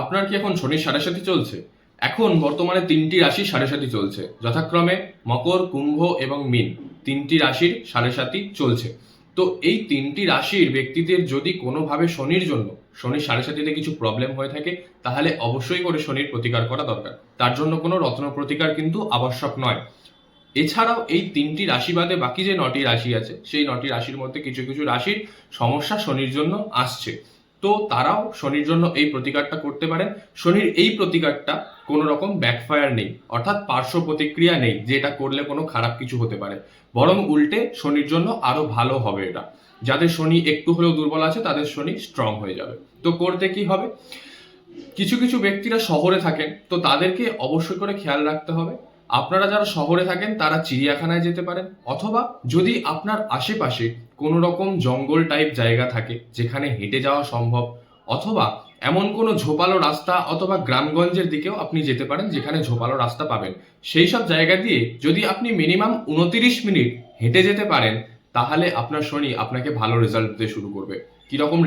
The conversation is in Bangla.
আপনার কি এখন শনির সাড়ে সাথে চলছে? এখন বর্তমানে তিনটি রাশি সাড়ে সাথী চলছে। যথাক্রমে মকর, কুম্ভ এবং মিন তিনটি রাশির সাড়ে সাথী চলছে। তো এই তিনটি রাশির ব্যক্তিদের যদি কোনোভাবে শনির জন্য, শনির সাড়ে সাথীতে কিছু প্রবলেম হয়ে থাকে, তাহলে অবশ্যই করে শনির প্রতিকার করা দরকার। তার জন্য কোনো রত্ন প্রতিকার কিন্তু আবশ্যক নয়। এছাড়াও এই তিনটি রাশি বাদে বাকি যে নটি রাশি আছে, সেই নটি রাশির মধ্যে কিছু কিছু রাশির সমস্যা শনির জন্য আসছে। তো তারাও শনির জন্য এই প্রতিকারটা করতে পারেন। শনির এই প্রতিকারটা কোনো রকম ব্যাকফায়ার নেই, অর্থাৎ পার্শ্ব প্রতিক্রিয়া নেই যে এটা করলে কোনো খারাপ কিছু হতে পারে। বরং উল্টে শনির জন্য আরও ভালো হবে এটা। যাদের শনি একটু হলেও দুর্বল আছে, তাদের শনি স্ট্রং হয়ে যাবে। তো করতে কি হবে? কিছু কিছু ব্যক্তিরা শহরে থাকেন, তো তাদেরকে অবশ্যই করে খেয়াল রাখতে হবে। আপনারা যারা শহরে থাকেন, তারা চিড়িয়াখানায় যেতে পারেন, অথবা যদি আপনার আশেপাশে কোনো রকম জঙ্গল টাইপ জায়গা থাকে, যেখানে হেঁটে যাওয়া সম্ভব, অথবা এমন কোনো ঝোপালো রাস্তা অথবা গ্রামগঞ্জের দিকেও আপনি যেতে পারেন, যেখানে ঝোপালো রাস্তা পাবেন। সেই সব জায়গা দিয়ে যদি আপনি মিনিমাম উনতিরিশ মিনিট হেঁটে যেতে পারেন, তাহলে আপনার শনি আপনাকে ভালো রেজাল্ট দিতে শুরু করবে। কীরকম